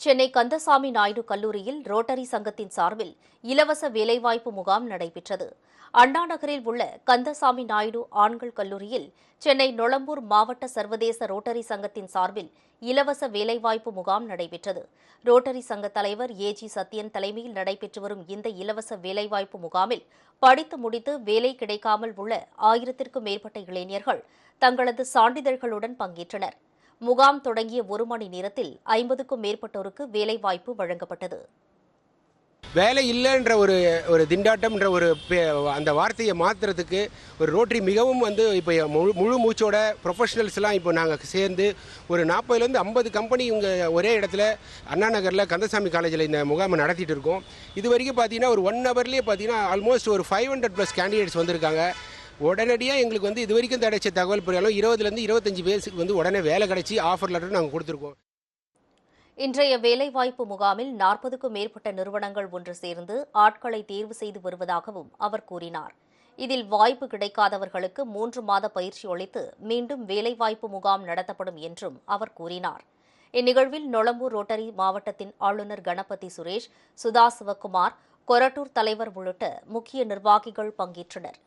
சென்னை கந்தசாமி நாயுடு கல்லூரியில் ரோட்டரி சங்கத்தின் சார்பில் இலவச வேலைவாய்ப்பு முகாம் நடைபெற்றது. அண்ணா நகரில் உள்ள கந்தசாமி நாயுடு ஆண்கள் கல்லூரியில் சென்னை நொளம்பூர் மாவட்ட சர்வதேச ரோட்டரி சங்கத்தின் சார்பில் இலவச வேலைவாய்ப்பு முகாம் நடைபெற்றது. ரோட்டரி சங்க தலைவர் ஏ ஜி சத்யன் தலைமையில் நடைபெற்று வரும் இந்த இலவச வேலைவாய்ப்பு முகாமில் படித்து முடித்து வேலை கிடைக்காமல் உள்ள ஆயிரத்திற்கும் மேற்பட்ட இளைஞர்கள் தங்களது சான்றிதழ்களுடன் பங்கேற்றனர். முகாம் தொடங்கிய ஒரு மணி நேரத்தில் ஐம்பதுக்கும் மேற்பட்டோருக்கு வேலைவாய்ப்பு வழங்கப்பட்டது. வேலை இல்லைன்ற ஒரு ஒரு திண்டாட்டம்ன்ற ஒரு பே- அந்த வார்த்தையை மாற்றுறதுக்கு ஒரு ரோட்டரி மிகவும் வந்து இப்போ முழு முழு மூச்சோட ப்ரொஃபஷனல்ஸ்லாம் இப்போ நாங்கள் சேர்ந்து ஒரு நாற்பதுலேருந்து ஐம்பது கம்பெனி இவங்க ஒரே இடத்துல அண்ணா நகரில் கந்தசாமி காலேஜில் இந்த முகாமை நடத்திட்டு இருக்கோம். இது வரைக்கும் பார்த்தீங்கன்னா ஒரு ஒன் ஹவர்லேயே பார்த்தீங்கன்னா ஆல்மோஸ்ட் ஒரு ஃபைவ் ஹண்ட்ரட் ப்ளஸ் கேண்டிடேட்ஸ் வந்திருக்காங்க. உடனடியாக எங்களுக்கு வந்து இது வரைக்கும் கிடைச்ச தகவல் புரியாலும் இருபதுலேருந்து இருபத்தஞ்சு பேருக்கு வந்து உடனே வேலை கிடைச்சி ஆஃபர் லெட்டர் நாங்கள் கொடுத்துருக்கோம். இன்றைய வேலைவாய்ப்பு முகாமில் நாற்பதுக்கும் மேற்பட்ட நிறுவனங்கள் ஒன்று சேர்ந்து ஆட்களை தேர்வு செய்து வருவதாகவும் அவர் கூறினார். இதில் வாய்ப்பு கிடைக்காதவர்களுக்கு மூன்று மாத பயிற்சி அளித்து மீண்டும் வேலைவாய்ப்பு முகாம் நடத்தப்படும் என்றும் அவர் கூறினார். இந்நிகழ்வில் நொளம்பூர் ரோட்டரி மாவட்டத்தின் ஆளுநர் கணபதி சுரேஷ் சுதா சிவக்குமார் கொரட்டூர் தலைவர் உள்ளிட்ட முக்கிய நிர்வாகிகள் பங்கேற்றனர்.